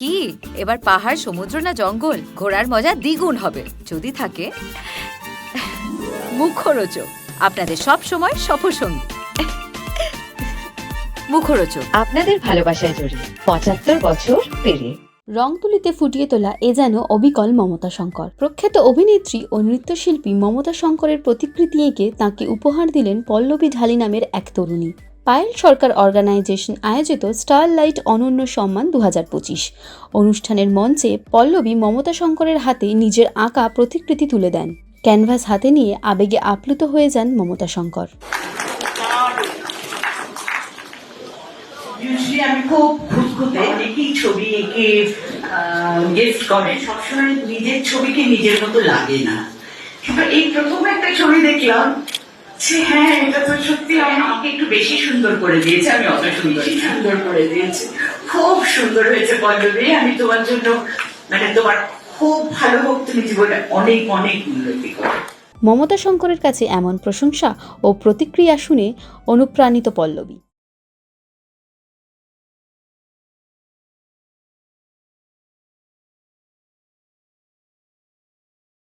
কি? এবার পাহাড় সমুদ্র না জঙ্গল? ঘোরার মজা দ্বিগুণ হবে। যদি থাকে মুখরোচক। আপনাদের সব সময় সফরসঙ্গী মুখরোচক। আপনাদের ভালোবাসায় জড়িয়ে পঁচাত্তর বছর পেরিয়ে। রং তুলিতে ফুটিয়ে তোলা এ যেন অবিকল মমতা শঙ্কর। প্রখ্যাত অভিনেত্রী ও নৃত্যশিল্পী মমতা শঙ্করের প্রতিকৃতি এঁকে তাঁকে উপহার দিলেন পল্লবী ঢালি নামের এক তরুণী। পায়েল সরকার অর্গানাইজেশন আয়োজিত স্টার লাইট অনন্য সম্মান দু হাজার পঁচিশ। অনুষ্ঠানের মঞ্চে পল্লবী মমতা শঙ্করের হাতে নিজের আঁকা প্রতিকৃতি তুলে দেন। ক্যানভাস হাতে নিয়ে আবেগে আপ্লুত হয়ে যান মমতা শঙ্কর। আমি খুব খুঁতখুঁতে অনেকেই ছবি এঁকে গেস্ট করে। সবসময় নিজের ছবিকে নিজের মতো লাগে না। কিন্তু এই প্রথম একটা ছবি দেখলাম হ্যাঁ এটা তো সত্যি আমাকে একটু বেশি সুন্দর করে দিয়েছে আমি অত সুন্দর সুন্দর করে দিয়েছি। খুব সুন্দর হয়েছে পল্লবী আমি তোমার জন্য মানে তোমার খুব ভালো হোক তুমি জীবনে অনেক অনেক উন্নতি করো। মমতা শঙ্করের কাছে এমন প্রশংসা ও প্রতিক্রিয়া শুনে অনুপ্রাণিত পল্লবী।